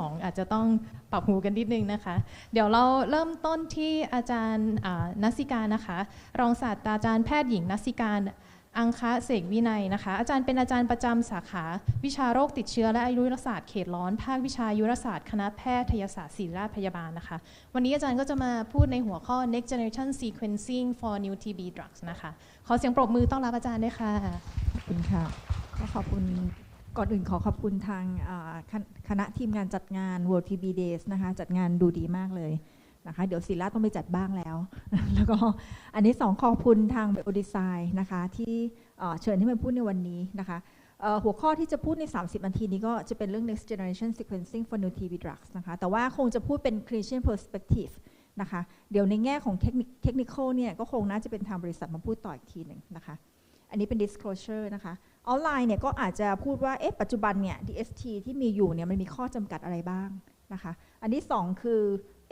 ของอาจจะต้องปรับหูกันนิดนึงนะคะ เดี๋ยวเราเริ่มต้นที่อาจารย์นัสิกานะคะ รองศาสตราจารย์แพทย์หญิงนัสิการอังคะเสกวินัยนะคะ อาจารย์เป็นอาจารย์ประจำสาขา วิชาโรคติดเชื้อและอายุรศาสตร์เขตร้อน ภาควิชาอายุรศาสตร์ คณะแพทยศาสตร์ศิริราชพยาบาลนะคะ วันนี้อาจารย์ก็จะมาพูดในหัวข้อ next generation sequencing for new TB drugs นะคะ ขอเสียงปรบมือต้อนรับอาจารย์ด้วยค่ะ ขอบคุณค่ะก็ขอบคุณ ก่อนอื่นขอขอบคุณทางคณะทีมงานจัดงาน World TB Days นะคะ จัดงานดูดีมากเลยนะคะ เดี๋ยวศิลาต้องไปจัดบ้างแล้ว แล้วก็อันนี้สองขอบคุณทาง Bio Design นะคะ ที่เชิญให้มาพูดในวันนี้นะคะหัวข้อที่จะพูดใน 30 นาทีนี้ก็จะเป็นเรื่อง next generation sequencing for new TB drugs นะคะ แต่ว่าคงจะพูดเป็น clinician perspective นะคะ เดี๋ยวในแง่ของเทคนิคเทคนิคเนี่ยก็คงน่าจะเป็นทางบริษัทมาพูดต่ออีกทีหนึ่งนะคะ อันนี้เป็น disclosure นะคะ ออนไลน์เนี่ยก็อาจจะพูดว่าเอ๊ะปัจจุบันเนี่ย DST ที่มีอยู่เนี่ยมันมีข้อจำกัดอะไรบ้างนะคะอันที่ 2 คือ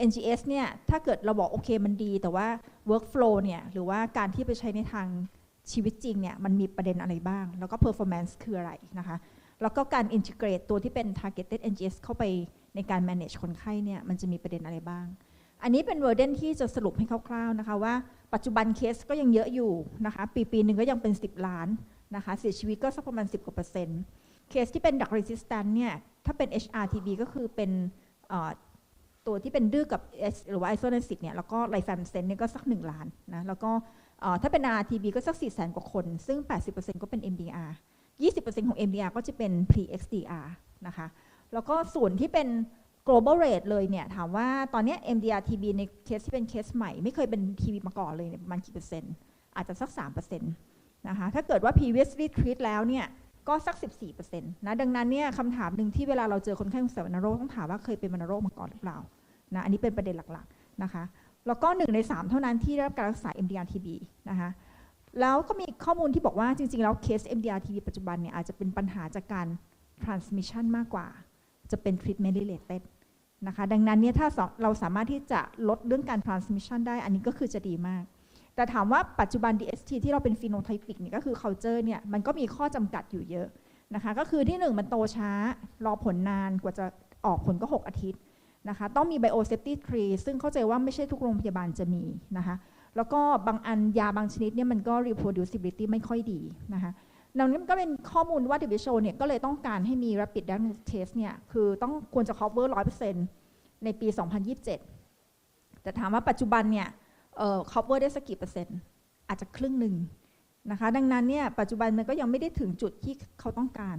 NGS เนี่ยถ้าเกิดเราบอกโอเคมันดี แต่ว่า workflow เนี่ยหรือว่าการที่ไปใช้ในทางชีวิตจริงเนี่ยมันมีประเด็นอะไรบ้าง แล้วก็ performance คืออะไรนะคะแล้วก็การ integrate ตัวที่เป็น targeted NGS เข้าไปในการ manage คนไข้เนี่ยมันจะมีประเด็นอะไรบ้าง อันนี้เป็น w o r d e n ที่จะสรุปให้คร่าวๆนะคะว่าปัจจุบันเคสก็ยังเยอะอยู่นะคะปีปีหนึ่งก็ยังเป็น 10 ล้าน นะคะเสียชีวิตก็สักประมาณ 10กว่าเปอร์เซ็นต์เคสที่เป็นดัก resistant เนี่ยถ้าเป็น HRTB ก็คือเป็นตัวที่เป็นดื้อกับหรือว่า isoniazid เนี่ยแล้วก็ไลแฟมเซนเนี่ยก็สัก 1 ล้านนะแล้วก็ถ้าเป็น RTB ก็สัก 4 0 0 0 0 0 กว่าคน ซึ่ง 80%ก็เป็น MDR 20%ของ MDR ก็จะเป็น pre XDR นะคะแล้วก็ส่วนที่เป็น global rate เลยเนี่ย ถามว่าตอนนี้ MDR TB ในเคสที่เป็นเคสใหม่ ไม่เคยเป็น TB มาก่อนเลยเนี่ยประมาณกี่เปอร์เซ็นต์ อาจจะสัก3%นะคะถ้าเกิดว่า previously treat แล้วเนี่ยก็สัก 14%นะดังนั้นเนี่ยคำถามหนึ่งที่เวลาเราเจอคนไข้ของวัณโรคต้องถามว่าเคยเป็นวัณโรคมาก่อนหรือเปล่านะอันนี้เป็นประเด็นหลักๆนะคะแล้วก็ 1 ใน 3 เท่านั้นที่ได้รับการรักษา MDR TB นะคะแล้วก็มีข้อมูลที่บอกว่าจริง ๆ แล้วเคส MDR TB ปัจจุบันเนี่ยอาจจะเป็นปัญหาจากการ transmission มากกว่า จะเป็น treatment related นะคะดังนั้นเนี่ยถ้าเราสามารถที่จะลดเรื่องการ transmission ได้อันนี้ก็คือจะดีมาก แต่ถามว่าปัจจุบัน DST ที่เราเป็น phenotypic เนี่ยก็คือ culture เนี่ยมันก็มีข้อจำกัดอยู่เยอะนะคะก็คือที่ 1 มันโตช้ารอผลนานกว่าจะออกผลก็ 6 อาทิตย์นะคะต้องมี biosafety tree ซึ่งเข้าใจว่าไม่ใช่ทุกโรงพยาบาลจะมีนะคะแล้วก็บางอันยาบางชนิดเนี่ยมันก็ reproducibility ไม่ค่อยดีนะคะดังนั้นก็เป็นข้อมูลว่า WHO เนี่ยก็เลยต้องการให้มี rapid diagnostic test เนี่ยคือต้องควรจะ cover 100%ในปี 2027 แต่ถามว่าปัจจุบันเนี่ย cover ได้สักกี่เปอร์เซ็นต์ อาจจะครึ่งหนึ่งนะคะ ดังนั้นเนี่ยปัจจุบันมันก็ยังไม่ได้ถึงจุดที่เขาต้องการ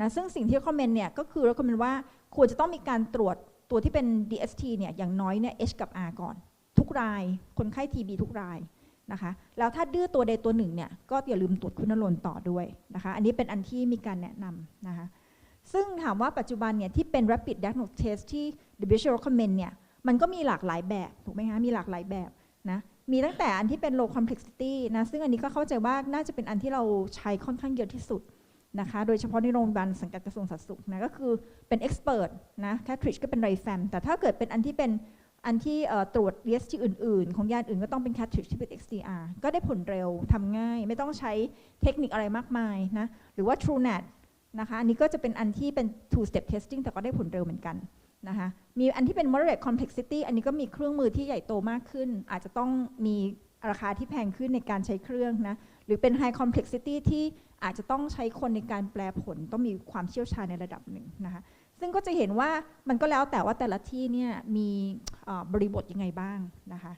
นะซึ่งสิ่งที่ recommend เนี่ยก็คือ recommend ว่าควรจะต้องมีการตรวจตัวที่เป็น DST เนี่ยอย่างน้อยเนี่ย H กับ R ก่อน ทุกราย คนไข้ TB ทุกรายนะคะแล้วถ้าดื้อตัวใดตัวหนึ่งเนี่ยก็อย่าลืมตรวจคุณลนต่อด้วยนะคะอันนี้เป็นอันที่มีการแนะนำนะคะซึ่งถามว่าปัจจุบันเนี่ยที่เป็น rapid diagnostic test ที่ WHO recommend เนี่ยมันก็มีหลากหลายแบบถูกไหมคะมีหลากหลายแบบ นะมีตั้งแต่อันที่เป็น low complexity นะซึ่งอันนี้ก็เข้าใจว่าน่าจะเป็นอันที่เราใช้ค่อนข้างเยอะที่สุดนะคะโดยเฉพาะในโรงพยาบาลสังกัดกระทรวงสาธารณสุขนะก็คือเป็น expert นะแคทริชก็เป็นไรแฟมแต่ถ้าเกิดเป็นอันที่เป็นอันที่ตรวจ DST อื่น ๆ ของยาอื่นก็ต้องเป็น cartridge ที่เป็น XDR ก็ได้ผลเร็วทำง่าย ไม่ต้องใช้เทคนิคอะไรมากมายนะหรือว่า TrueNet นะคะอันนี้ก็จะเป็นอันที่เป็น two step testing แต่ก็ได้ผลเร็วเหมือนกัน นะคะมีอันที่เป็น moderate complexity อันนี้ก็มีเครื่องมือที่ใหญ่โตมากขึ้น อาจจะต้องมีราคาที่แพงขึ้นในการใช้เครื่องนะหรือเป็น high complexity ที่อาจจะต้องใช้คนในการแปลผล ต้องมีความเชี่ยวชาญในระดับหนึ่งนะคะซึ่งก็จะเห็นว่ามันก็แล้วแต่ว่าแต่ละที่เนี่ยมีบริบทยังไงบ้างนะคะ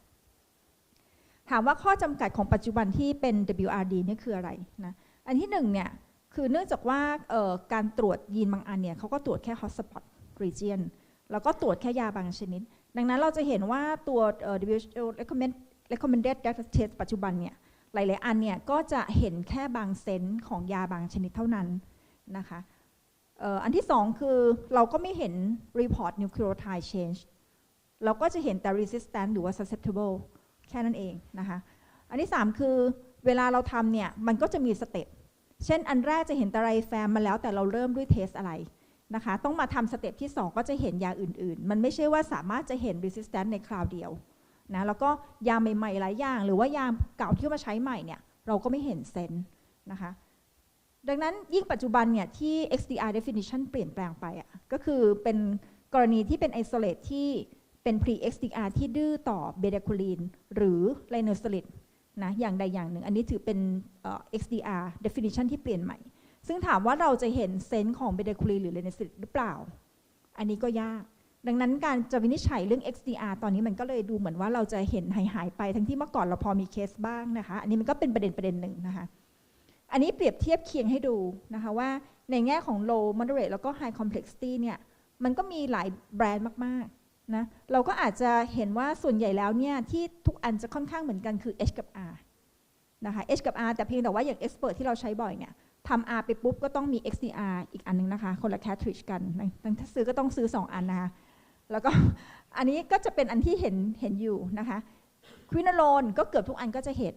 ถามว่าข้อจำกัดของปัจจุบันที่เป็น WRD นี่คืออะไรนะอันที่หนึ่งเนี่ยคือเนื่องจากว่าการตรวจยีนบางอันเนี่ยเขาก็ตรวจแค่ hotspot region แล้วก็ตรวจแค่ยาบางชนิด ดังนั้นเราจะเห็นว่าตัว WHO recommend recommended diagnostic test ปัจจุบันเนี่ยหลาย ๆ อันเนี่ยก็จะเห็นแค่บางเซนต์ของยาบางชนิดเท่านั้นนะคะอันที่สองคือเราก็ไม่เห็น report nucleotide change เราก็จะเห็นแต่ resistant หรือว่า susceptible แค่นั้นเองนะคะ อันที่สามคือเวลาเราทำเนี่ยมันก็จะมีสเต็ป เช่นอันแรกจะเห็นแต่ไรแฟมมาแล้วแต่เราเริ่มด้วยเทสอะไร นะคะ ต้องมาทำสเต็ปที่ 2 ก็จะเห็นยาอื่น ๆ มันไม่ใช่ว่าสามารถจะเห็น resistant ในคราวเดียวนะแล้วก็ยาใหม่ๆหลายอย่าง หรือว่ายาเก่าที่มาใช้ใหม่เนี่ยเราก็ไม่เห็นเซนนะคะดังนั้นยิ่งปัจจุบันเนี่ยที่ XDR definition เปลี่ยนแปลงไปอะก็คือเป็นกรณีที่เป็นไอโซเลตที่เป็น pre XDR ที่ดื้อต่อเบเดคูลีนหรือไลโนสลิดนะอย่างใดอย่างหนึ่ง อันนี้ถือเป็น XDR definition ที่เปลี่ยนใหม่ ซึ่งถามว่าเราจะเห็นเซนส์ของเบเดคูลีหรือไลโนสลิดหรือเปล่า อันนี้ก็ยาก ดังนั้นการจะวินิจฉัยเรื่อง XDR ตอนนี้มันก็เลยดูเหมือนว่าเราจะเห็นหายหายไป ทั้งที่เมื่อก่อนเราพอมีเคสบ้างนะคะ อันนี้มันก็เป็นประเด็นประเด็นหนึ่งนะคะ อันนี้เปรียบเทียบเคียงให้ดูนะคะว่าในแง่ของ low moderate แล้วก็ high complexity เนี่ย มันก็มีหลายแบรนด์มากๆนะ เราก็อาจจะเห็นว่าส่วนใหญ่แล้วเนี่ยที่ทุกอันจะค่อนข้างเหมือนกันคือ H กับ R นะคะ H กับ R แต่เพียงแต่ว่าอย่าง expert ที่เราใช้บ่อยเนี่ย ทำ R ไปปุ๊บก็ต้องมี XDR อีกอันนึงนะคะ คนละ cartridge กันถ้าซื้อก็ต้องซื้อ 2 อันนะคะ แล้วก็อันนี้ก็จะเป็นอันที่เห็นเห็นอยู่นะคะควินโลนก็เกือบทุกอันก็จะเห็น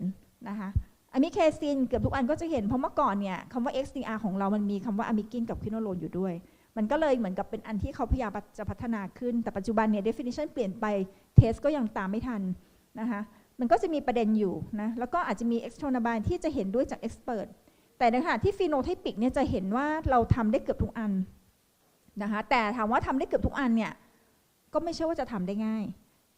นะคะอะมิเคซินเกือบทุกอันก็จะเห็น เพราะเมื่อก่อนเนี่ยคำว่า XDR ของเรามันมีคำว่าอะมิกินกับควินโลนอยู่ด้วย มันก็เลยเหมือนกับเป็นอันที่เขาพยายามจะพัฒนาขึ้น แต่ปัจจุบันเนี่ย definition เปลี่ยนไปเทสก็ยังตามไม่ทันนะคะ มันก็จะมีประเด็นอยู่นะ แล้วก็อาจจะมี external bias ที่จะเห็นด้วยจาก expert แต่ในขณะที่ phenotypic เนี่ยจะเห็นว่าเราทำได้เกือบทุกอันนะคะแต่ถามว่าทำได้เกือบทุกอันเนี่ยก็ไม่ใช่ว่าจะทำได้ง่าย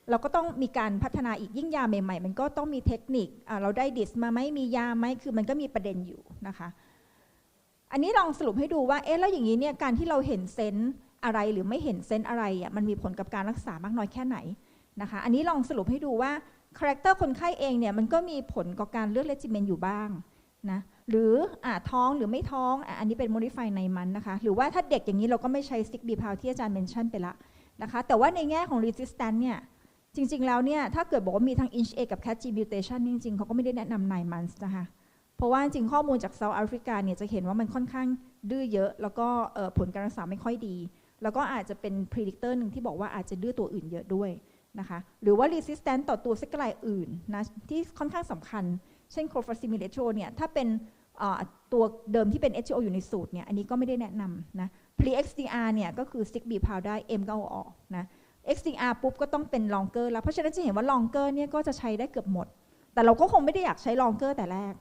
เราก็ต้องมีการพัฒนาอีกยิ่งยาใหม่ ๆ มันก็ต้องมีเทคนิคเราได้ดิสมาไหมมียาไหมคือมันก็มีประเด็นอยู่นะคะอันนี้ลองสรุปให้ดูว่าเอ๊ะแล้วอย่างนี้เนี่ยการที่เราเห็นเซนต์อะไรหรือไม่เห็นเซนต์อะไรอะมันมีผลกับการรักษามากน้อยแค่ไหนนะคะอันนี้ลองสรุปให้ดูว่าคาแรคเตอร์คนไข้เองเนี่ยมันก็มีผลกับการเลือกเลจิเมนอยู่บ้างนะ หรืออ่าท้องหรือไม่ท้องอันนี้เป็น modify ในมันนะคะ หรือว่าถ้าเด็กอย่างนี้เราก็ไม่ใช้ซิกบีพาวที่อาจารย์เมนชั่นไปละนะคะ แต่ว่าในแง่ของ resistance เนี่ยจริง ๆ แล้วเนี่ยถ้าเกิดบอกว่ามีทั้ง inch A กับ cat G mutation จริง ๆ เขาก็ไม่ได้แนะนำ9 months นะคะ เพราะว่าจริงข้อมูลจากเซาท์แอฟริกาเนี่ยจะเห็นว่ามันค่อนข้างดื้อเยอะ แล้วก็ผลการรักษาไม่ค่อยดี แล้วก็อาจจะเป็น predictor หนึ่งที่บอกว่าอาจจะดื้อตัวอื่นเยอะด้วยนะคะ หรือว่า resistant ต่อตัวเซกไลอื่นนะที่ค่อนข้างสำคัญ เช่น c l o f a s i m i l a t o เนี่ยถ้าเป็นตัวเดิมที่เป็น HO อยู่ในสูตรเนี่ยอันนี้ก็ไม่ได้แนะนำนะ pre XDR เนี่ยก็คือ stick B p o w ได้ M ก็เอาออกนะ XDR ปุ๊บก็ต้องเป็น longer แล้ว เพราะฉะนั้นจะเห็นว่า longer เนี่ยก็จะใช้ได้เกือบหมด แต่เราก็คงไม่ได้อยากใช้ longer แต่แรก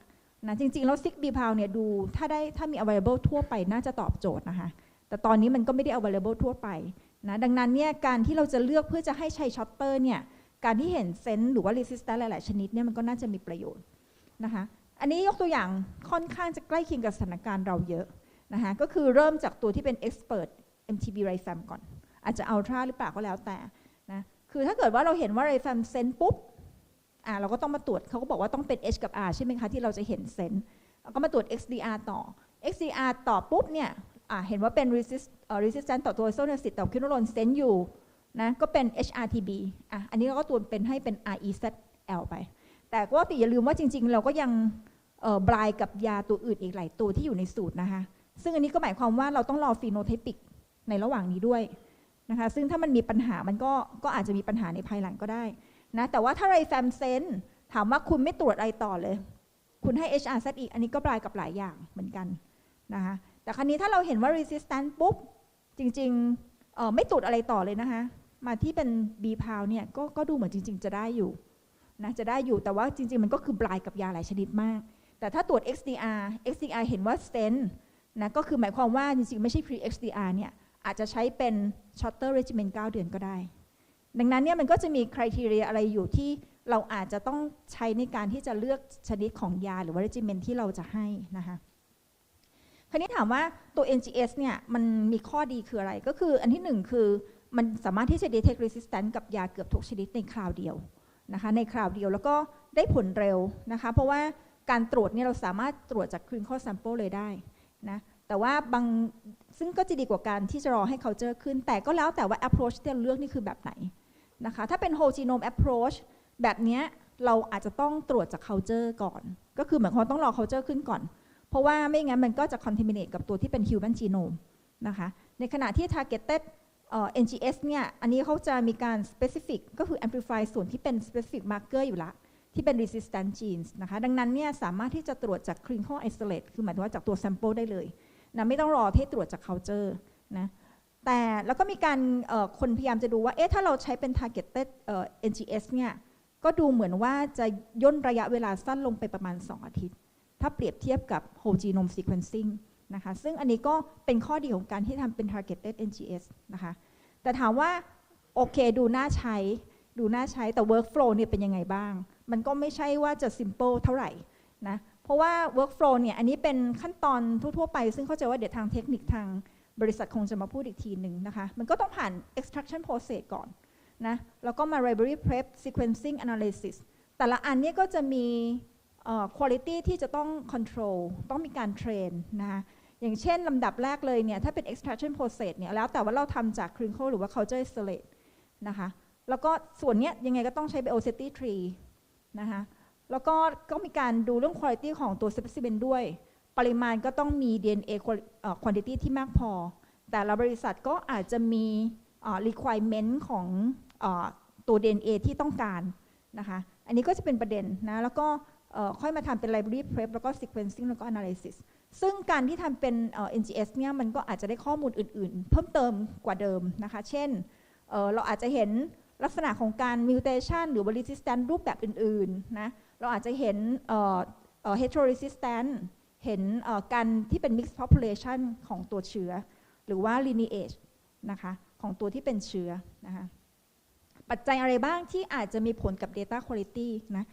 นะจริงๆ แล้ว stick B p o w เนี่ยดูถ้าได้ถ้ามี available ทั่วไปน่าจะตอบโจทย์นะคะแต่ตอนนี้มันก็ไม่ได้ available ทั่วไปนะดังนั้นเนี่ยการที่เราจะเลือกเพื่อจะให้ใช้ช็อตเตอร์เนี่ยการที่เห็นเซนส์หรือว่า resistance หลาย ๆ ชนิดเนี่ยมันก็น่าจะมีประโยชน์ นะคะอันนี้ยกตัวอย่างค่อนข้างจะใกล้เคียงกับสถานการณ์เราเยอะนะคะก็คือเริ่มจากตัวที่เป็น expert MTB r i f a m ก่อน อาจจะ ultra หรือเปล่าก็แล้วแต่นะคือถ้าเกิดว่าเราเห็นว่า r i f a m เซนปุ๊บอ่าเราก็ต้องมาตรวจเขาก็บอกว่าต้องเป็น H กับ R ใช่ไหมคะ ที่เราจะเห็นเซนเราก็มาตรวจ XDR ต่อ XDR ต่อปุ๊บเนี่ยอะเห็นว่าเป็น resist resistant ต่อตัวโซเนสิตต่อคิโนโลนเซนอยู่นะก็เป็น HRTB อะอันนี้เราก็ตัวเป็นให้เป็น REZL ไป แต่ก็อย่าลืมว่าจริง ๆ เราก็ยังบลายกับยาตัวอื่นอีกหลายตัวที่อยู่ในสูตรนะคะซึ่งอันนี้ก็หมายความว่าเราต้องรอฟีโนไทปิกในระหว่างนี้ด้วยนะคะซึ่งถ้ามันมีปัญหามันก็ก็อาจจะมีปัญหาในภายหลังก็ได้นะแต่ว่าถ้าไรแฟมเซนถามว่าคุณไม่ตรวจอะไรต่อเลย คุณให้ HRZ อีกอันนี้ก็ปลายกับหลายอย่างเหมือนกันนะคะแต่ครั้นี้ถ้าเราเห็นว่า resistance ปุ๊บ จริงๆไม่ตรวจอะไรต่อเลยนะคะมาที่เป็น B p o w เนี่ยกก็ดูเหมือนจริง ๆ จะได้อยู่ นะจะได้อยู่แต่ว่าจริง ๆ มันก็คือบลายกับยาหลายชนิดมาก แต่ถ้าตรวจ XDR XDR เห็นว่า stent นะก็คือหมายความว่าจริง ๆ ไม่ใช่ pre XDR เนี่ยอาจจะใช้เป็น shorter regimen 9 เดือนก็ได้ ดังนั้นเนี่ยมันก็จะมีคุณทีเรียอะไรอยู่ที่เราอาจจะต้องใช้ในการที่จะเลือกชนิดของยาหรือว่า regimen ที่เราจะให้นะคะคราวนี้ถามว่าตัว NGS เนี่ยมันมีข้อดีคืออะไร ก็คืออันที่หนึ่งคือมันสามารถที่จะ detect resistance กับยาเกือบทุกชนิดในคราวเดียว นะคะในคราวเดียวแล้วก็ได้ผลเร็วนะคะเพราะว่าการตรวจเนี่ยเราสามารถตรวจจาก clinical sample เลยได้นะแต่ว่าบางซึ่งก็จะดีกว่าการที่จะรอให้เขาเจอขึ้น แต่ก็แล้วแต่ว่า approach ที่เราเลือกนี่คือแบบไหนนะคะถ้าเป็น whole genome approach แบบนี้เราอาจจะต้องตรวจจาก culture ก่อน ก็คือเหมือนคนต้องรอ culture ขึ้นก่อน เพราะว่าไม่งั้นมันก็จะ contaminate กับตัวที่เป็น human genome นะคะในขณะที่ targeted NGS เนี่ยอันนี้เขาจะมีการ specific ก็คือ amplify ส่วนที่เป็น specific marker อยู่ละ ที่เป็น resistant genes นะคะดังนั้นเนี่ยสามารถที่จะตรวจจาก clinical isolate คือหมายถึงว่าจากตัว sample ได้เลยนะไม่ต้องรอที่ตรวจจาก culture นะแต่แล้วก็มีการคนพยายามจะดูว่าเอ๊ะถ้าเราใช้เป็น targeted NGS เนี่ยก็ดูเหมือนว่าจะย่นระยะเวลาสั้นลงไปประมาณ 2 อาทิตย์ ถ้าเปรียบเทียบกับ whole genome sequencing นะคะ ซึ่งอันนี้ก็เป็นข้อดีของการที่ทำเป็น targeted NGS นะคะ แต่ถามว่า โอเคดูน่าใช้ ดูน่าใช้แต่ workflow เนี่ยเป็นยังไงบ้าง มันก็ไม่ใช่ว่าจะ simple เท่าไหร่นะ เพราะว่า workflow เนี่ย อันนี้เป็นขั้นตอนทั่ว ๆ ไป ซึ่งเข้าใจว่าเดี๋ยวทางเทคนิคทางบริษัทคงจะมาพูดอีกทีหนึ่งนะคะ มันก็ต้องผ่าน extraction process ก่อนนะ แล้วก็มา library prep sequencing analysis แต่ละอันนี้ก็จะมี เอ่อ quality ที่จะต้อง control ต้องมีการเทรนนะคะอย่างเช่นลำดับแรกเลยเนี่ย ถ้าเป็น extraction process เนี่ย แล้วแต่ว่าเราทำจาก clinical หรือว่า culture isolate นะคะ แล้วก็ส่วนเนี้ยยังไงก็ต้องใช้ biosafety tree นะคะแล้วก็ก็มีการดูเรื่อง quality ของตัว specimen ด้วย ปริมาณก็ต้องมี DNA quantity ที่มากพอ แต่ละบริษัทก็อาจจะมีเอ่อ requirement ของเอตัว DNA ที่ต้องการนะคะ อันนี้ก็จะเป็นประเด็นนะ แล้วก็ ค่อยมาทำเป็น library prep แล้วก็ sequencing แล้วก็ analysis ซึ่งการที่ทำเป็นเอ่อ NGS เนี่ยมันก็อาจจะได้ข้อมูลอื่นๆ เพิ่มเติมกว่าเดิมนะคะ เช่นเเราอาจจะเห็นลักษณะของการ mutation หรือ resistance รูปแบบอื่นๆนะเราอาจจะเห็นเอ่อเอ่อ heteroresistant เห็นเอ่อการที่เป็น mixed population ของตัวเชื้อ หรือว่า lineage นะคะของตัวที่เป็นเชื้อนะคะปัจจัยอะไรบ้างที่อาจจะมีผลกับ data quality นะ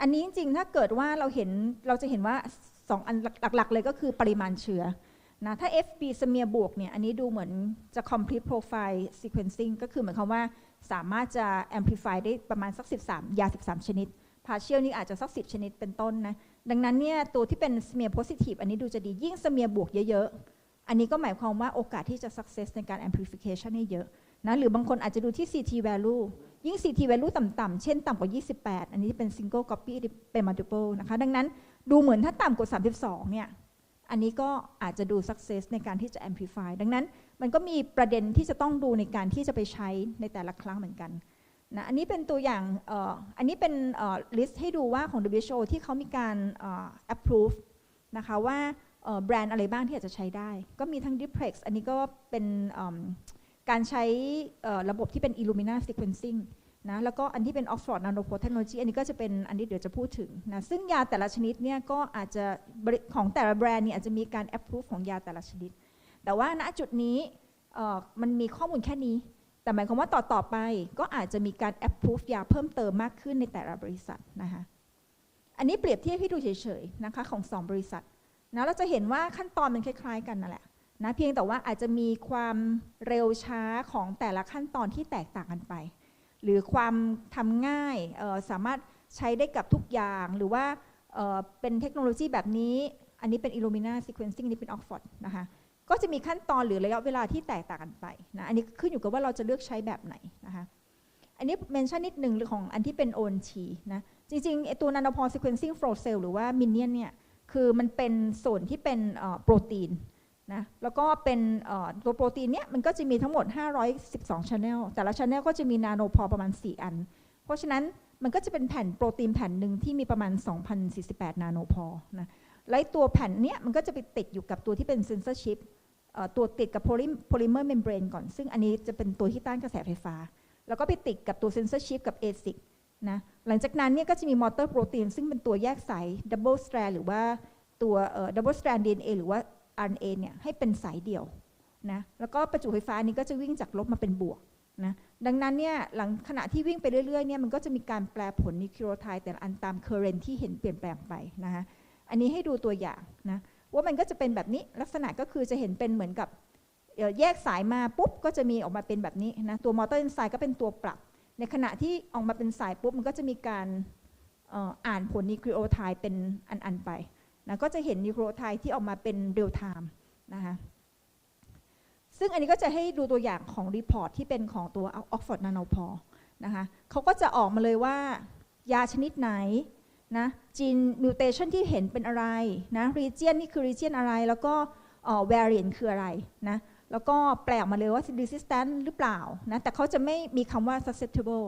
อันนี้จริงๆ ถ้าเกิดว่าเราเห็นเราจะเห็นว่าสองอันหลักๆ เลยก็คือปริมาณเชื้อนะถ้า FB สเมียบวกเนี่ยอันนี้ดูเหมือนจะ complete profile sequencing ก็คือเหมือนคำว่าสามารถจะ amplify ได้ประมาณสัก 13 ยา 13 ชนิด partial นี่อาจจะสัก 10 ชนิดเป็นต้นนะ ดังนั้นเนี่ยตัวที่เป็น smear positive อันนี้ดูจะดียิ่ง smear บวกเยอะๆ อันนี้ก็หมายความว่าโอกาสที่จะ success ในการ amplification ให้เยอะนะหรือบางคนอาจจะดูที่ CT value ยิ่ง CT value ต่ำๆเช่นต่ำกว่า 28 อันนี้เป็น single copy เป็น multiple นะคะ ดังนั้นดูเหมือนถ้าต่ำกว่า 32 เนี่ย อันนี้ก็อาจจะดู success ในการที่จะ amplify ดังนั้นมันก็มีประเด็นที่จะต้องดูในการที่จะไปใช้ในแต่ละครั้งเหมือนกันนะ อันนี้เป็นตัวอย่างออันนี้เป็น list ให้ดูว่าของ WHO ที่เขามีการอ่อ approve นะคะว่าแบรนด์อะไรบ้างที่อาจจะใช้ได้ ก็มีทั้ง Diplex อันนี้ก็เป็น การใช้ระบบที่เป็น Illumina sequencing นะแล้วก็อันที่เป็น Oxford Nanopore Technology อันนี้ก็จะเป็นอันที่เดี๋ยวจะพูดถึงนะซึ่งยาแต่ละชนิดเนี่ยก็อาจจะของแต่ละแบรนด์เนี่ยอาจจะมีการ approve ของยาแต่ละชนิด แต่ว่าณจุดนี้มันมีข้อมูลแค่นี้ แต่หมายความว่าต่อต่อไปก็อาจจะมีการ approve ยาเพิ่มเติมมากขึ้นในแต่ละบริษัทนะคะอันนี้เปรียบเทียบให้ดูเฉยๆนะคะของสองบริษัทนะเราจะเห็นว่าขั้นตอนมันคล้าย ๆ กันนั่นแหละ นะเพียงแต่ว่าอาจจะมีความเร็วช้าของแต่ละขั้นตอนที่แตกต่างกันไป หรือความทำง่ายสามารถใช้ได้กับทุกอย่างหรือว่าเป็นเทคโนโลยีแบบนี้ อันนี้เป็น Illumina sequencing นี้เป็น Oxford นะคะก็จะมีขั้นตอนหรือระยะเวลาที่แตกต่างกันไปนะอันนี้ขึ้นอยู่กับว่าเราจะเลือกใช้แบบไหนนะคะอันนี้เมนชั่นนิดหนึ่งของอันที่เป็น ONT นะจริงๆไอตัว nanopore sequencing flow cell หรือว่า minion เนี่ยคือมันเป็นส่วนที่เป็นโปรตีน นะแล้วก็เป็นตัวโปรตีนเนี่ยมันก็จะมีทั้งหมด 512 channel แต่ละ channel ก็จะมี nanopore ประมาณ 4 อัน เพราะฉะนั้นมันก็จะเป็นแผ่นโปรตีนแผ่นหนึ่งที่มีประมาณ 2,048 nanopore นะและไอ้ตัวแผ่นเนี้ยมันก็จะไปติดอยู่กับตัวที่เป็นเซนเซอร์ชิพตัวติดกับโพลิเมอร์เมมเบรนก่อน ซึ่งอันนี้จะเป็นตัวที่ต้านกระแสไฟฟ้า แล้วก็ไปติดกับตัวเซนเซอร์ชิปกับ ASIC นะหลังจากนั้นเนี่ยก็จะมีมอเตอร์โปรตีนซึ่งเป็นตัวแยกสายดับเบิลสแตรนหรือว่าตัวดับเบิลสแตรน DNA หรือว่า RNA เนี่ยให้เป็นสายเดี่ยวนะแล้วก็ประจุไฟฟ้านี้ก็จะวิ่งจากลบมาเป็นบวกนะดังนั้นเนี่ยหลังขณะที่วิ่งไปเรื่อยๆเนี่ยมันก็จะมีการแปลผลนิวคลีโอไทด์แต่ละอันตามเคอร์เรนที่เห็นเปลี่ยนแปลงไปนะคะอันนี้ให้ดูตัวอย่างนะว่ามันก็จะเป็นแบบนี้ลักษณะก็คือจะเห็นเป็นเหมือนกับแยกสายมาปุ๊บก็จะมีออกมาเป็นแบบนี้นะตัวมอเตอร์เอนไซม์ก็เป็นตัวปรับ ในขณะที่ออกมาเป็นสายปุ๊บมันก็จะมีการอ่ออ่านผลนิวคลีโอไทด์เป็นอันๆไป นะก็จะเห็นนิวคลีโอไทด์ที่ออกมาเป็นเรียลไทม์นะคะซึ่งอันนี้ก็จะให้ดูตัวอย่างของรีพอร์ตที่เป็นของตัว Oxford Nanopore นะคะเขาก็จะออกมาเลยว่ายาชนิดไหนนะจีนมิวเทชันที่เห็นเป็นอะไรนะรีเจียนนี่คือรีเจียนอะไร แล้วก็เอ่อ variant คืออะไรนะแล้วก็แปลออกมาเลยว่า resistant หรือเปล่านะแต่เขาจะไม่มีคำว่า susceptible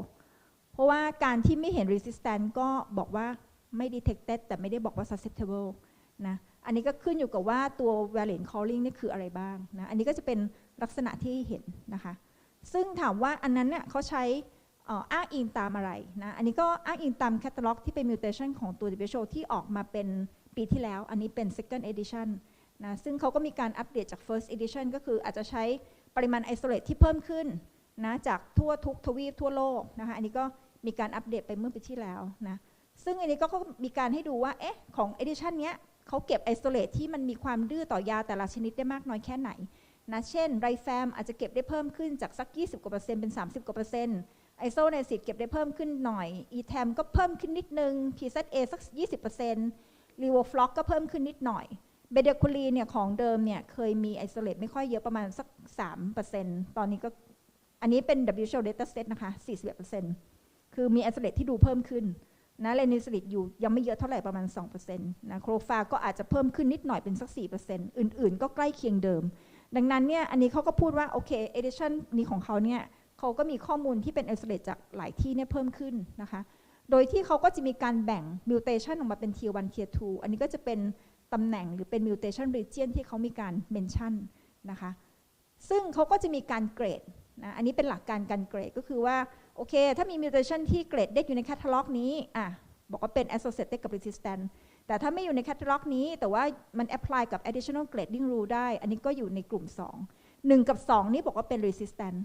เพราะว่าการที่ไม่เห็น resistant ก็บอกว่าไม่ detected แต่ไม่ได้บอกว่า susceptible นะอันนี้ก็ขึ้นอยู่กับว่าตัว variant calling นี่คืออะไรบ้างนะอันนี้ก็จะเป็นลักษณะที่เห็นนะคะซึ่งถามว่าอันนั้นเนี่ยเขาใช้อ้างอิงตามอะไรนะอันนี้ก็อ้างอิงตามแคตตาล็อกที่เป็นมิวเทชันของตัว WHO ที่ออกมาเป็นปีที่แล้ว อันนี้เป็น second edition นะซึ่งเขาก็มีการอัปเดตจาก first edition ก็คืออาจจะใช้ปริมาณ isolate ที่เพิ่มขึ้นนะจากทั่วทุกทวีปทั่วโลกนะคะอันนี้ก็มีการอัปเดตไปเมื่อปีที่แล้วนะซึ่งอันนี้ก็มีการให้ดูว่าเอ๊ะของ edition เนี้ย เขาเก็บไอโซเลตที่มันมีความดื้อต่อยาแต่ละชนิดได้มากน้อยแค่ไหนนะเช่นไรแฟมอาจจะเก็บได้เพิ่มขึ้นจากสัก 20กว่าเปอร์เซ็นต์เป็น 30กว่าเปอร์เซ็นต์ไอโซเนซิตเก็บได้เพิ่มขึ้นหน่อย e t a m ก็เพิ่มขึ้นนิดนึง PZA สัก 20เปอร์เซ็นต์ r e v o f l o c ก็เพิ่มขึ้นนิดหน่อยเบเดคูลีเนี่ยของเดิมเนี่ยเคยมีไอโซเลตไม่ค่อยเยอะประมาณสัก 3%ตอนนี้ก็อันนี้เป็น WHO data set นะคะ41%คือมีไอโซเลตที่ดูเพิ่มขึ้น นะเลนิสลิดอยู่ยังไม่เยอะเท่าไหร่ประมาณ2%นะโครฟาก็อาจจะเพิ่มขึ้นนิดหน่อยเป็นสัก 4%อื่นๆ ก็ใกล้เคียงเดิม ดังนั้นเนี่ยอันนี้เขาก็พูดว่า โอเคเอเดชันนี้ของเขาเนี่ยเขาก็มีข้อมูลที่เป็นไอโซเลตจากหลายที่เนี่ยเพิ่มขึ้นนะคะ โดยที่เขาก็จะมีการแบ่งมิวเทชันออกมาเป็น tier 1 tier 2 อันนี้ก็จะเป็นตำแหน่งหรือเป็น mutation region ที่เขามีการเมนชั่นนะคะซึ่งเขาก็จะมีการเกรดนะอันนี้เป็นหลักการการเกรดก็คือว่า โอเค ถ้ามี mutation ที่เกรดได้อยู่ในแคตตาล็อกนี้อะบอกว่าเป็น associated กับ resistant แต่ถ้าไม่อยู่ในแคตตาล็อกนี้ แต่ว่ามัน apply กับ additional grading rule ได้ อันนี้ก็อยู่ในกลุ่ม 2 1 กับ 2 นี่บอกว่าเป็น resistant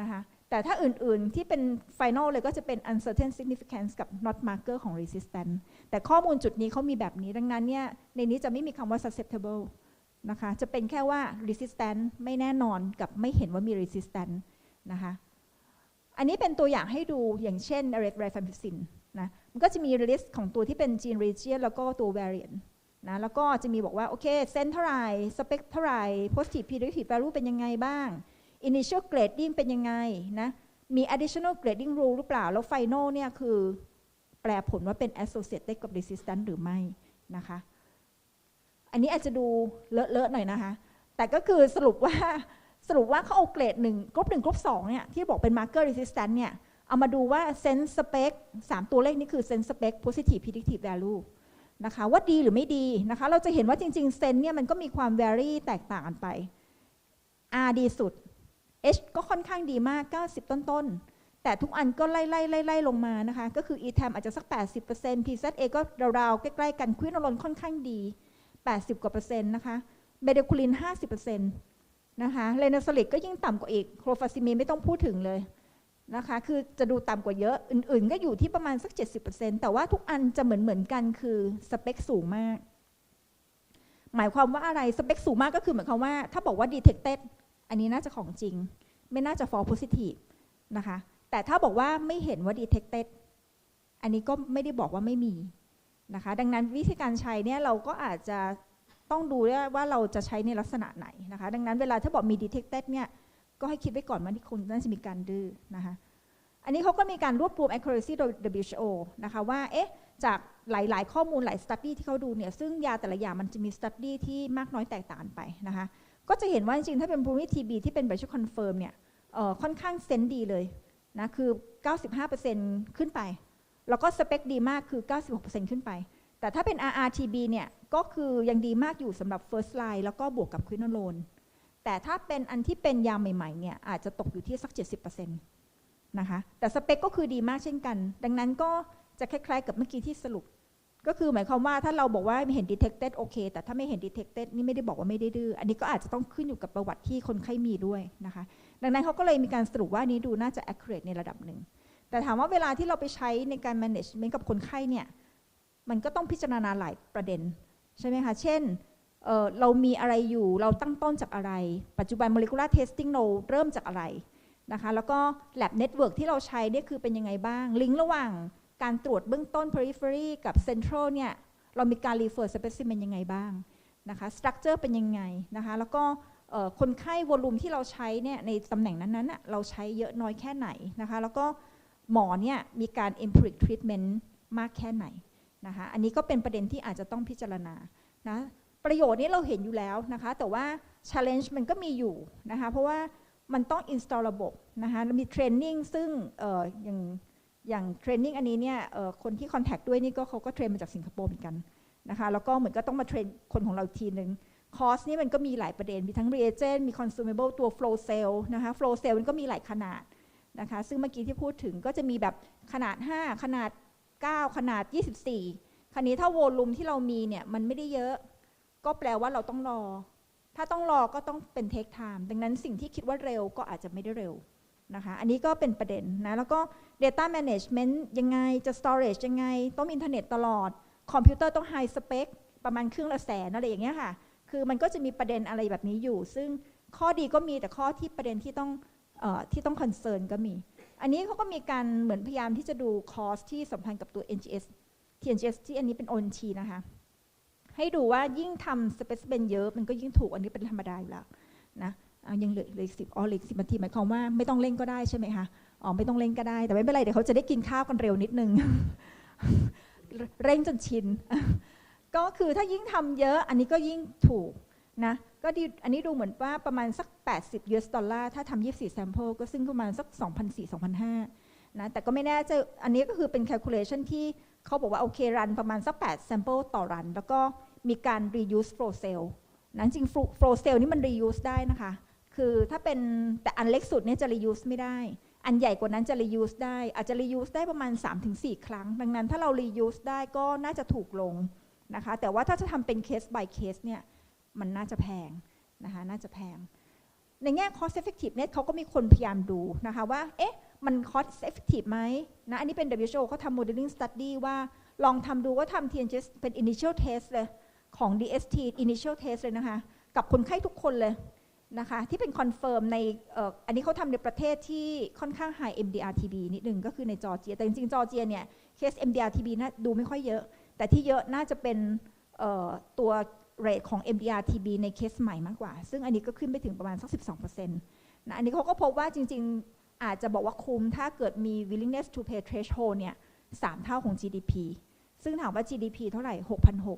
นะคะแต่ถ้าอื่นๆที่เป็น final เลยก็จะเป็น uncertain significance กับ not marker ของ resistant แต่ข้อมูลจุดนี้เขามีแบบนี้ ดังนั้นเนี่ยในนี้จะไม่มีคำว่า susceptible นะคะ จะเป็นแค่ว่า resistant ไม่แน่นอนกับไม่เห็นว่ามี resistant นะคะ อันนี้เป็นตัวอย่างให้ดูอย่างเช่น red rifampicin นะมันก็จะมี list ของตัวที่เป็น gene region แล้วก็ตัว variant นะแล้วก็จะมีบอกว่า โอเคเซนเท่าไหร่ spec เท่าไหร่ positive predictive value เป็นยังไงบ้าง initial grading เป็นยังไงนะมี additional grading rule หรือเปล่า แล้ว final เนี่ยคือแปลผลว่าเป็น associated กับ resistant หรือไม่นะคะ อันนี้อาจจะดูเลอะๆหน่อยนะคะ แต่ก็คือสรุปว่า สรุปว่าเขาเอาเกรดหนึ่งกรุ๊ปหนึ่งกรุ๊ปสองเนี่ยที่บอกเป็น marker resistant เนี่ยเอามาดูว่า sense spec สามตัวเลขนี้คือ sense spec positive predictive value นะคะว่าดีหรือไม่ดีนะคะเราจะเห็นว่าจริงๆ sense เนี่ยมันก็มีความ vary แตกต่างกันไป R ดีสุด H ก็ค่อนข้างดีมาก 90 ต้นๆ แต่ทุกอันก็ไล่ไล่ไล่ไล่ลงมานะคะ ก็คือ ETAM อาจจะสัก 80% PZA ก็ราวๆ ใกล้ๆ กันควินอลอนค่อนข้างดี 80 กว่าเปอร์เซ็นต์นะคะเบเดคูลิน 50% นะคะเลนสลิกก็ยิ่งต่ำกว่าอีกโครฟาซิมีไม่ต้องพูดถึงเลยนะคะคือจะดูต่ำกว่าเยอะอื่นๆ ก็อยู่ที่ประมาณสัก 70%แต่ว่าทุกอันจะเหมือนเหมือนกันคือสเปคสูงมาก หมายความว่าอะไรสเปคสูงมากก็คือหมายความว่า ถ้าบอกว่า detected อันนี้น่าจะของจริง ไม่น่าจะ false positive นะคะแต่ถ้าบอกว่าไม่เห็นว่า detected อันนี้ก็ไม่ได้บอกว่าไม่มีนะคะดังนั้นวิธีการใช้เนี่ยเราก็อาจจะ ต้องดูด้วยว่าเราจะใช้ในลักษณะไหนนะคะ ดังนั้นเวลาถ้าบอกมี detected เนี่ย ก็ให้คิดไว้ก่อนว่าที่คงน่าจะมีการดื้อนะคะ อันนี้เขาก็มีการรวบรวม accuracy โดย WHO นะคะว่า เอ๊ะ จากหลาย ๆ ข้อมูลหลาย study ที่เขาดูเนี่ย ซึ่งยาแต่ละอย่างมันจะมี study ที่มากน้อยแตกต่างไปนะคะ ก็จะเห็นว่าจริงๆ ถ้าเป็น p r o m i t TB ที่เป็น Biological Confirm เนี่ยค่อนข้างเซนดีเลยนะ คือ 95%ขึ้นไป แล้วก็สเปคดีมากคือ 96%ขึ้นไป แต่ถ้าเป็น RRTB เนี่ยก็คือยังดีมากอยู่สำหรับ first line แล้วก็บวกกับควินโนโลนแต่ถ้าเป็นอันที่เป็นยาใหม่ๆเนี่ยอาจจะตกอยู่ที่สัก 70%นะคะแต่สเปคก็คือดีมากเช่นกัน ดังนั้นก็จะคล้ายๆ กับเมื่อกี้ที่สรุป ก็คือหมายความว่าถ้าเราบอกว่าเห็น detected โอเค แต่ถ้าไม่เห็น detected นี่ไม่ได้บอกว่าไม่ได้ดื้ออันนี้ก็อาจจะต้องขึ้นอยู่กับประวัติที่คนไข้มีด้วยนะคะ ดังนั้นเขาก็เลยมีการสรุปว่านี้ดูน่าจะ accurate ในระดับหนึ่งแต่ถามว่าเวลาที่เราไปใช้ในการ management กับคนไข้เนี่ย มันก็ต้องพิจารณาหลายประเด็นใช่ไหมคะ เช่นเเรามีอะไรอยู่ เราตั้งต้นจากอะไร ปัจจุบัน molecular testing เราเริ่มจากอะไรนะคะ แล้วก็ lab network ที่เราใช้เนี่ยคือเป็นยังไงบ้าง ลิงก์ระหว่างการตรวจเบื้องต้น periphery กับ central เนี่ย เรามีการ refer specimen ยังไงบ้างนะคะ structure เป็นยังไงนะคะ แล้วก็คนไข้วอลุ่มที่เราใช้เนี่ยในตำแหน่งนั้นๆเราใช้เยอะน้อยแค่ไหนนะคะ แล้วก็หมอเนี่ยมีการ empiric treatment มากแค่ไหน นะคะอันนี้ก็เป็นประเด็นที่อาจจะต้องพิจารณานะประโยชน์นี้เราเห็นอยู่แล้วนะคะ แต่ว่า challenge มันก็มีอยู่นะคะเพราะว่ามันต้อง install ระบบนะคะมี training ซึ่งออย่างอย่างเทรนนิ่งอันนี้เนี่ยคนที่คอนแทคด้วยนี่ก็เขาก็เทรนมาจากสิงคโปร์เหมือนกันนะคะแล้วก็เหมือนก็ต้องมาเทรนคนของเราทีหนึ่งคอสนี่มันก็มีหลายประเด็น มีทั้ง reagent มี consumable ตัว flow cell นะคะ flow cell มันก็มีหลายขนาดนะคะ ซึ่งเมื่อกี้ที่พูดถึงก็จะมีแบบขนาด 5 ขนาด 9 ขนาด 24คันนี้ถ้าโวลูมที่เรามีเนี่ยมันไม่ได้เยอะ ก็แปลว่าเราต้องรอ ถ้าต้องรอก็ต้องเป็นเทคไทม์ดังนั้นสิ่งที่คิดว่าเร็วก็อาจจะไม่ได้เร็วนะคะ อันนี้ก็เป็นประเด็นนะ แล้วก็ Data Management ยังไง จะ Storage ยังไง ต้องมีอินเทอร์เน็ตตลอด คอมพิวเตอร์ต้อง High Spec ประมาณเครึ่องละแสนอะไรอย่างเงี้ยค่ะ คือมันก็จะมีประเด็นอะไรแบบนี้อยู่ ซึ่งข้อดีก็มีแต่ข้อที่ประเด็นที่ต้องอที่ต้องคอนเซิร์นก็มี อันนี้เขาก็มีการเหมือนพยายามที่จะดูคอสที่สัมพันธ์กับตัว NGS TNGS ที่อันนี้เป็น ONT นะคะ ให้ดูว่ายิ่งทำ specimen เยอะ มันก็ยิ่งถูกอันนี้เป็นธรรมดาอยู่แล้วนะเอายังเหลือเหลยสิบอ๋อเหลือสิบนาทีหมายความว่าไม่ต้องเล่นก็ได้ใช่ไหมคะอ๋อไม่ต้องเล่นก็ได้ แต่ไม่เป็นไรเดี๋ยวเขาจะได้กินข้าวกันเร็วนิดนึง เร่งจนชิน ก็คือถ้ายิ่งทำเยอะอันนี้ก็ยิ่งถูกนะ ก็ดีอันนี้ดูเหมือนว่าประมาณสัก 80 US ดอลลาร์ ถ้าทำ24 sample ก็ซึ่งประมาณสัก 2,400-2,500 นะ แต่ก็ไม่แน่ใจอันนี้ก็คือเป็น calculation ที่เขาบอกว่า โอเค รันประมาณสัก 8 sample ต่อรัน แล้วก็มีการ reuse flow cell นะจริง flow cell นี่มัน reuse ได้นะคะ คือถ้าเป็นแต่อันเล็กสุดเนี่ยจะ reuse ไม่ได้ อันใหญ่กว่านั้นจะ reuse ได้ อาจจะ reuse ได้ประมาณ 3-4 ครั้ง ดังนั้นถ้าเรา reuse ได้ก็น่าจะถูกลงนะคะ แต่ว่าถ้าจะทำเป็น case by case เนี่ย มันน่าจะแพงนะคะน่าจะแพง ในแง่ cost effective เนี่ยเขาก็มีคนพยายามดูนะคะว่า เอ๊ะ มัน cost effective ไหมนะอันนี้เป็น WHO เขาทำ modeling study ว่าลองทำดูว่าทำ TNGS เป็น initial test เลย ของ DST initial test เลยนะคะ กับคนไข้ทุกคนเลยนะคะที่เป็นคอนเฟิร์มในอันนี้เขาทำในประเทศที่ค่อนข้าง high MDR-TB นิดนึงก็คือในจอร์เจีย แต่จริงๆ จอร์เจียเนี่ยเคส MDR-TB นะดูไม่ค่อยเยอะ แต่ที่เยอะน่าจะเป็นตัว เรทของ MDR-TB ในเคสใหม่มากกว่า ซึ่งอันนี้ก็ขึ้นไปถึงประมาณสัก 12%นะอันนี้เขาก็พบว่าจริง ๆ อาจจะบอกว่าคุ้มถ้าเกิดมี willingness to pay threshold เนี่ยสเท่าของ GDP ซึ่งถามว่า GDP เท่าไหร่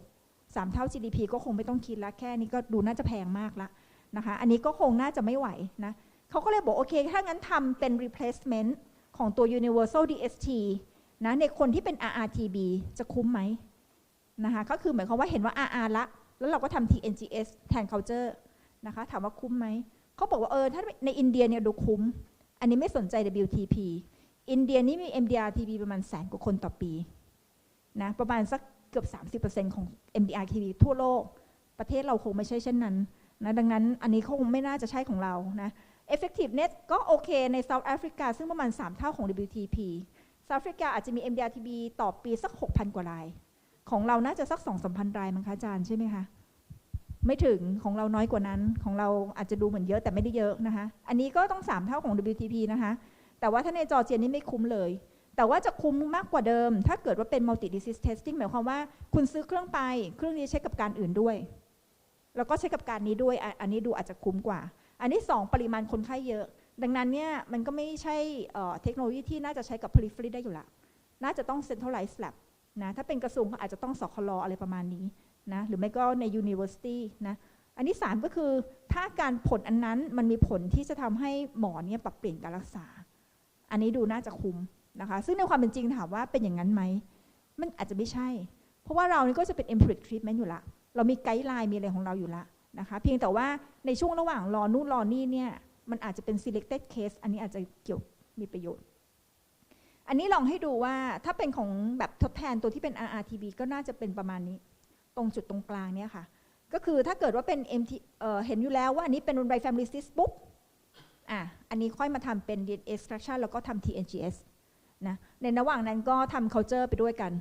6,600 3 เท่า GDP ก็คงไม่ต้องคิดแล้วแค่นี้ก็ดูน่าจะแพงมากละนะคะ อันนี้ก็คงน่าจะไม่ไหวนะเขาก็เลยบอกโอเค ถ้างั้นทำเป็น replacement ของตัว universal DST นะในคนที่เป็น RRTB จะคุ้มไหมนะคะก็คือหมายความว่าเห็นว่า RR ละ แล้วเราก็ทำ TNGS แทน culture นะคะ ถามว่าคุ้มไหม เขาบอกว่าเออ ถ้าในอินเดียเนี่ยดูคุ้ม อันนี้ไม่สนใจ WTP อินเดียนี่มี MDR-TB ประมาณแสนกว่าคนต่อปีนะประมาณสักเกือบ 30%ของ MDR-TB ทั่วโลก ประเทศเราคงไม่ใช่เช่นนั้นนะดังนั้นอันนี้คงไม่น่าจะใช่ของเรานะ effectiveness ก็โอเคใน South Africa ซึ่งประมาณ 3 เท่าของ WTP South Africa อาจจะมี MDR-TB ต่อปีสัก 6,000 กว่าราย ของเราน่าจะสักสองสามพันรายมั้งคะอาจารย์ใช่ไหมคะไม่ถึงของเราน้อยกว่านั้นของเราอาจจะดูเหมือนเยอะแต่ไม่ได้เยอะนะคะ อันนี้ก็ต้อง 3 เท่าของ WTP นะคะ แต่ว่าถ้าในจอเจียนี่ไม่คุ้มเลย แต่ว่าจะคุ้มมากกว่าเดิม ถ้าเกิดว่าเป็น multi disease testing หมายความว่าคุณซื้อเครื่องไป เครื่องนี้ใช้กับการอื่นด้วย แล้วก็ใช้กับการนี้ด้วย อันนี้ดูอาจจะคุ้มกว่า อันนี้ 2 ปริมาณคนไข้เยอะ ดังนั้นเนี่ยมันก็ไม่ใช่เทคโนโลยีที่น่าจะใช้กับ periphery ได้อยู่ละน่าจะต้อง centralized lab นะถ้าเป็นกระทรวงก็อาจจะต้องสคลออะไรประมาณนี้นะหรือไม่ก็ใน university นะอันที่3ก็คือถ้าการผลอันนั้นมันมีผลที่จะทำให้หมอเนี่ยปรับเปลี่ยนการรักษา อันนี้ดูน่าจะคุ้มนะคะซึ่งในความเป็นจริงถามว่าเป็นอย่างนั้นไหมมันอาจจะไม่ใช่ เพราะว่าเรานี่ก็จะเป็น empiric treatment อยู่ละ เรามีไกด์ไลน์มีอะไรของเราอยู่ละนะคะเพียงแต่ว่าในช่วงระหว่างรอนู่นรอนี่เนี่ยมันอาจจะเป็น selected case อันนี้อาจจะเกี่ยวมีประโยชน์ อันนี้ลองให้ดูว่าถ้าเป็นของแบบทดแทนตัวที่เป็น RRTB ก็น่าจะเป็นประมาณนี้ ตรงจุดตรงกลางเนี่ยค่ะ ก็คือถ้าเกิดว่าเป็น MT เเห็นอยู่แล้วว่าอันนี้เป็น Right Family Cyst ปุ๊บอะอันนี้ค่อยมาทำเป็น DNA extraction แล้วก็ทำ TNGS นะในระหว่างนั้นก็ทำ culture ไปด้วยกัน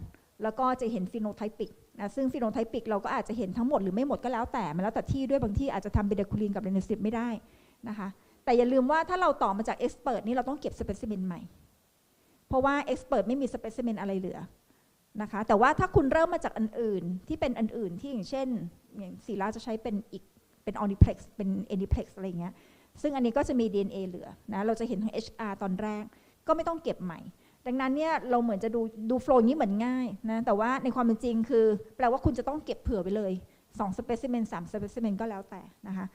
แล้วก็จะเห็น phenotypic นะซึ่ง phenotypic เราก็อาจจะเห็นทั้งหมดหรือไม่หมดก็แล้วแต่มันแล้วแต่ที่ด้วยบางที่อาจจะทำเบเดคูลินกับเรนซิปไม่ได้นะคะแต่อย่าลืมว่าถ้าเราต่อมาจาก expert นี่เราต้องเก็บ specimen ใหม่ เพราะว่าเอ็กซ์เพรสไม่มีสเปซิเมนอะไรเหลือนะคะแต่ว่าถ้าคุณเริ่มมาจากอันอื่นที่เป็นอันอื่นที่อย่างเช่นอย่างสีลาจะใช้เป็นอีกเป็นออนิเพล็กซ์เป็นเอนิเพล็กซ์อะไรเงี้ยซึ่งอันนี้ก็จะมี DNA เหลือนะเราจะเห็นทั้ง HR ตอนแรก ก็ไม่ต้องเก็บใหม่ ดังนั้นเนี่ยเราเหมือนจะดูดูโฟล์นี้เหมือนง่ายนะแต่ว่าในความเป็นจริงคือ แปลว่าคุณจะต้องเก็บเผื่อไปเลย2 specimen 3 specimen ก็แล้วแต่นะคะ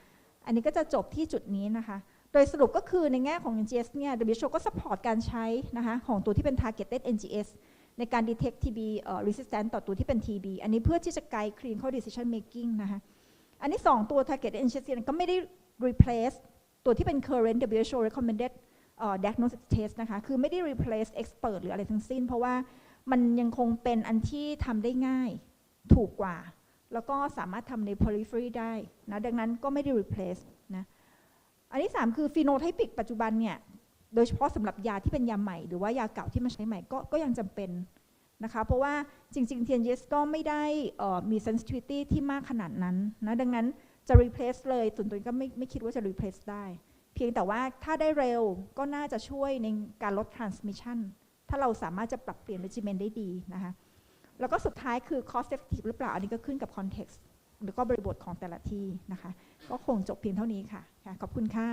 อันนี้ก็จะจบที่จุดนี้นะคะ โดยสรุปก็คือในแง่ของ NGS เนี่ย WHO ก็ support การใช้นะคะของตัวที่เป็น targeted NGS ในการ detect TB uh, resistant ต่อตัวที่เป็น TB อันนี้เพื่อที่จะ guide clinical decision making นะคะอันนี้ 2 ตัว targeted NGS ก็ไม่ได้ replace ตัวที่เป็น current WHO recommended uh, diagnostic test นะคะ คือไม่ได้ replace expert หรืออะไรทั้งสิ้น เพราะว่ามันยังคงเป็นอันที่ทำได้ง่ายถูกกว่า แล้วก็สามารถทำใน periphery ได้นะ ดังนั้นก็ไม่ได้ replace อันที่3คือฟีโนไทปิกปัจจุบันเนี่ยโดยเฉพาะสำหรับยาที่เป็นยาใหม่ หรือว่ายาเก่าที่มาใช้ใหม่ก็ก็ยังจำเป็นนะคะเพราะว่าจริงๆ TNGS ก็ไม่ได้มี sensitivity ที่มากขนาดนั้นนะดังนั้นจะ replace เลยส่วนตัวก็ไม่ไม่คิดว่าจะ replace ได้ เพียงแต่ว่าถ้าได้เร็วก็น่าจะช่วยในการลด transmission ถ้าเราสามารถจะปรับเปลี่ยน regimen ได้ดีนะคะแล้วก็สุดท้ายคือ cost effective หรือเปล่า อันนี้ก็ขึ้นกับ context หรือก็บริบทของแต่ละที่นะคะ ก็คงจบเพียงเท่านี้ค่ะ ขอบคุณค่ะ